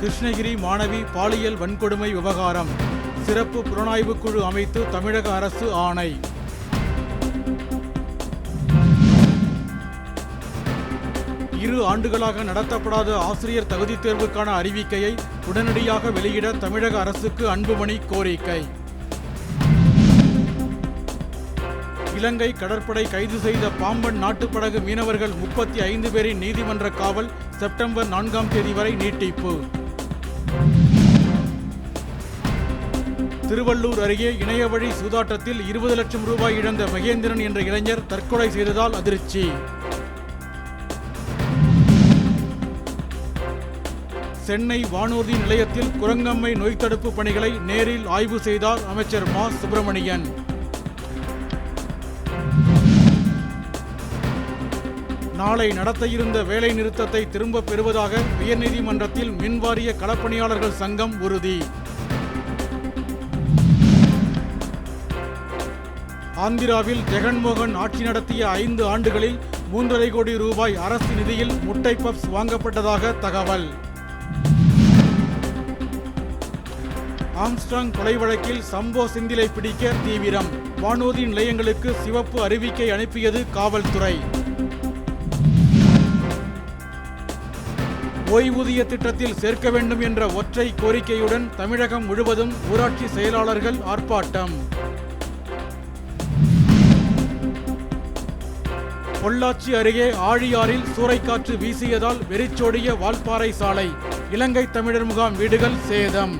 கிருஷ்ணகிரி மாணவி பாலியல் வன்கொடுமை விவகாரம். சிறப்பு புலனாய்வு குழு அமைத்து தமிழக அரசு ஆணை. இரு ஆண்டுகளாக நடத்தப்படாத ஆசிரியர் தகுதித் தேர்வுக்கான அறிவிக்கையை உடனடியாக வெளியிட தமிழக அரசுக்கு அன்புமணி கோரிக்கை. இலங்கை கடற்படை கைது செய்த பாம்பன் நாட்டுப்படகு மீனவர்கள் முப்பத்தி ஐந்து பேரின் நீதிமன்ற காவல் செப்டம்பர் நான்காம் தேதி வரை நீட்டிப்பு. திருவள்ளூர் அருகே இணையவழி சூதாட்டத்தில் இருபது லட்சம் ரூபாய் இழந்த மகேந்திரன் என்ற இளைஞர் தற்கொலை செய்ததால் அதிர்ச்சி. சென்னை வானூர்தி நிலையத்தில் குரங்கம்மை நோய் தடுப்பு பணிகளை நேரில் ஆய்வு செய்தார் அமைச்சர் மா. சுப்பிரமணியன். நாளை நடத்த இருந்த வேலை நிறுத்தத்தை திரும்பப் பெறுவதாக உயர்நீதிமன்றத்தில் மின்வாரிய களப்பணியாளர்கள் சங்கம் உறுதி. ஆந்திராவில் ஜெகன்மோகன் ஆட்சி நடத்திய ஐந்து ஆண்டுகளில் மூன்றரை கோடி ரூபாய் அரசு நிதியில் முட்டை பப்ஸ் வாங்கப்பட்டதாக தகவல். ஆம்ஸ்ட்ராங் கொலை வழக்கில் சம்போ சிந்திலை பிடிக்க தீவிரம். வானூர்தி நிலையங்களுக்கு சிவப்பு அறிவிக்கை அனுப்பியது காவல்துறை. ஓய்வூதிய திட்டத்தில் சேர்க்க வேண்டும் என்ற ஒற்றை கோரிக்கையுடன் தமிழகம் முழுவதும் ஊராட்சி செயலாளர்கள் ஆர்ப்பாட்டம். பொள்ளாச்சி அருகே ஆழியாறில் சூறைக்காற்று வீசியதால் வெறிச்சோடிய வால்பாறை சாலை இலங்கை தமிழர் முகாம் வீடுகள் சேதம்.